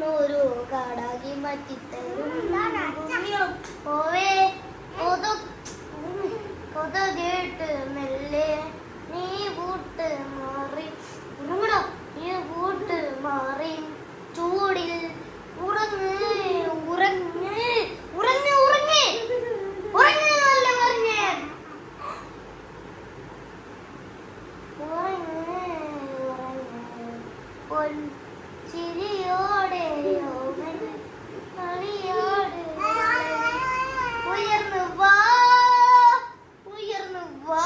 കണ്ണൂരു കാടാകി മാറ്റിത്തരും ഓവേ കൊതു കൊതു കേട്ട് മെല്ലെ നീ കൂട്ട് മാറി. ഉറങ്ങടോ നീ കൂട്ട് മാറി. ചൂടിൽ ഉറങ്ങ് ഉറങ്ങ് ഉറങ്ങ് ഉറങ്ങ്. ഉറങ്ങ് അല്ല പറഞ്ഞേ ഉറങ്ങ്. പൊൻ ചിരിയോടെ വാ വാ വാ.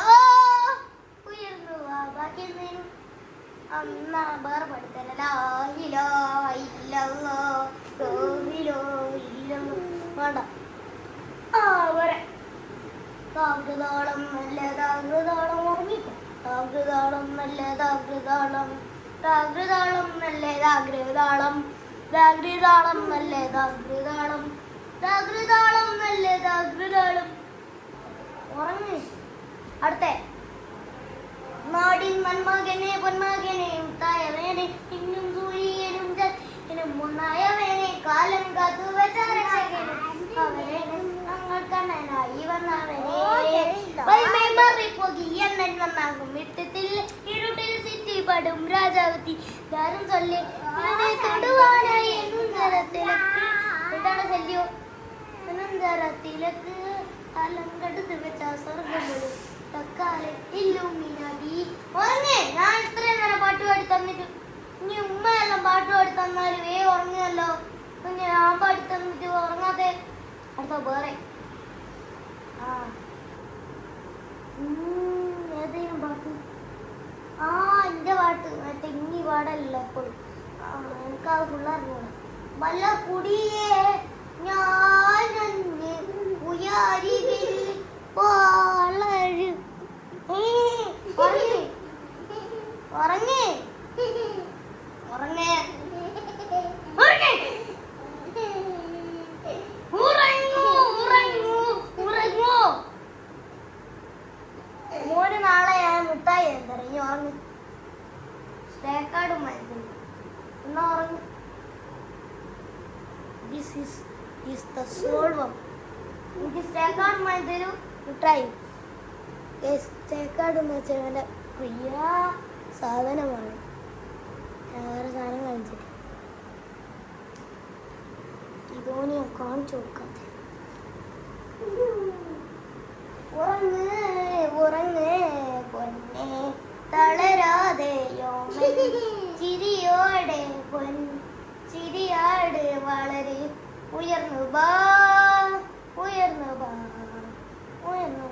ഓർമ്മിക്കും താകൃതാളം നല്ല താകൃതാളം താകൃതാളം നല്ല താകൃതാളം ദാഗ്രതാളം അല്ലേ ദാഗ്രതാളം ദാഗ്രതാളം അല്ലേ ദാഗ്രതാളം ഉറങ്ങി. അടുത്ത. നാടിൻ മന്മകനെ പൊന്മകനെ തായവേനെ ഇന്നും സൂര്യനും ചന്ദ്രനും മുന്നായവേനെ കാലം കാത്തു വെച്ച രക്ഷകനും അവനെ ഞങ്ങൾ കണ്ണനായി വന്നവനെ മറിപ്പോകി എന്നൻ വന്നാകും ഇരുട്ടിൽ ചുറ്റിപ്പടും രാജാവത്തി ദാരം ചൊല്ലി ഇതിനെ തൊടുവാനായി എന്നുതരത്തിലേക്ക് എന്താണ് ശല്യോ? എന്നുതരത്തിലേക്ക് കാലം കടുത്ത് വെച്ച സ്വർഗമുള്ളൂ. തക്കാലെ ഇല്ലുമിനാടി. ഉറങ്ങേ. ഞാൻ ഇത്രയും നേരം പാട്ട് പാടി തന്നിട്ട് ഇനി ഉമ്മ എല്ലാം പാട്ട് പാടി തന്നാലും വേ ഉറങ്ങുമല്ലോ ഞാൻ പാടി തന്നിട്ട് ഉറങ്ങാതെ അടുത്ത വേറെ. ആ ഉം, ഏതേലും പാട്ട് ആ ഇനി പാടല്ല എപ്പോഴും ആ എനിക്കത് പിള്ളേർ വല്ല കുടിയേ ഞാൻ ഉയരികിൽ വളരു ഉറങ്ങ്. ഉറങ്ങ്. മോന് നാളെ ഞാൻ മുട്ടായി ഇനി ഉറങ്ങ്. ഉറങ്ങ്. ദിസ് ഈസ് ഈസ് ദ പ്രിയ സാധനമാണ്. ഞാൻ വേറെ സാധനം കാണിച്ചിട്ട് ഇതോന് ഞാൻ കാണിച്ചു ഉറങ്ങ് ഉറങ്ങ്. ചിരിയോടെ പൊൻ ചിരിയാട് വളരെ ഉയർന്നു ബാ ഉയർന്നു ബാ ഉയർന്നു